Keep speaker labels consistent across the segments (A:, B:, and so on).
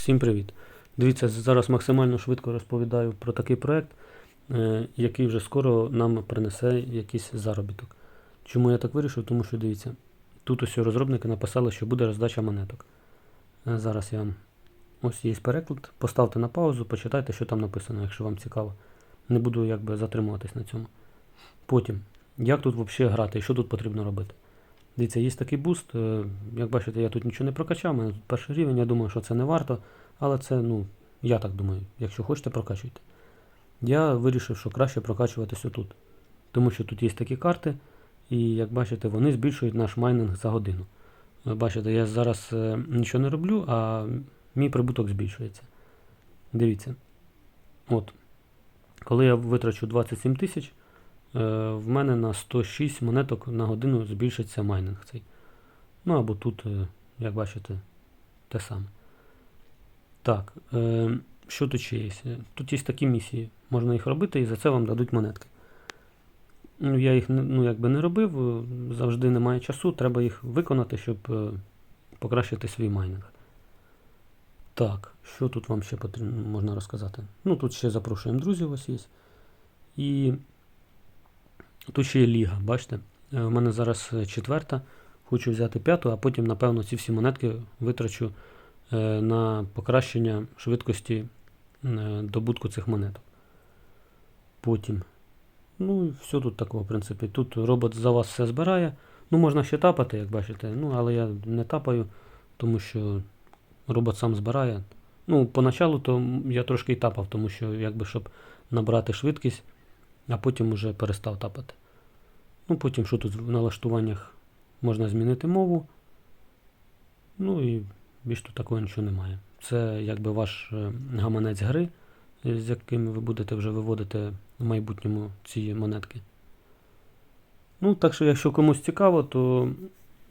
A: Всім привіт! Дивіться, зараз максимально швидко розповідаю про такий проект, е, який вже скоро нам принесе якийсь заробіток. Чому я так вирішив? Тому що дивіться, тут ось розробники написали, що буде роздача монеток. Е, Зараз я вам ось є переклад. Поставте на паузу, почитайте, що там написано, якщо вам цікаво. Не буду якби затримуватись на цьому. Потім, як тут взагалі грати і що тут потрібно робити? Дивіться, є такий буст. е, Як бачите, я тут нічого не прокачав, у мене тут перший рівень, я думаю, що це не варто. Але це, ну, я так думаю, якщо хочете, прокачуйте. Я вирішив, що краще прокачуватись отут. Тому що тут є такі карти, і як бачите, вони збільшують наш майнинг за годину. Бачите, я зараз е, нічого не роблю, а мій прибуток збільшується. Дивіться. От. Коли я витрачу 27 тисяч, е, в мене на 106 монеток на годину збільшиться майнинг цей. Ну або тут, е, як бачите, те саме. Так, е, що тут ще є? Е, Тут є такі місії. Можна їх робити і за це вам дадуть монетки. Ну, я їх ну, якби не робив, е, завжди немає часу, треба їх виконати, щоб е, покращити свій майнинг. Так, що тут вам ще потрібно можна розказати? Ну, тут ще запрошуємо друзів, ось є. І тут ще є ліга, бачите? Е, У мене зараз е, четверта. Хочу взяти п'яту, а потім, напевно, ці всі монетки витрачу е, на покращення швидкості добутку цих монеток. Потім. Ну і все тут такого, в принципі. Тут робот за вас все збирає. Ну, можна ще тапати, як бачите. Ну, але я не тапаю, тому що робот сам збирає. Ну, поначалу то я трошки і тапав, тому що якби щоб набрати швидкість, а потім уже перестав тапати. Ну, потім, що тут в налаштуваннях можна змінити мову. Ну і більш тут такого нічого немає. Це якби ваш е, гаманець гри, з яким ви будете вже виводити в майбутньому ці монетки. Ну, так що, якщо комусь цікаво, то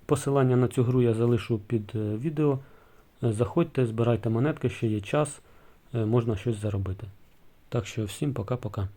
A: посилання на цю гру я залишу під е, відео. Заходьте, збирайте монетки, ще є час, е, можна щось заробити. Так що всім пока-пока.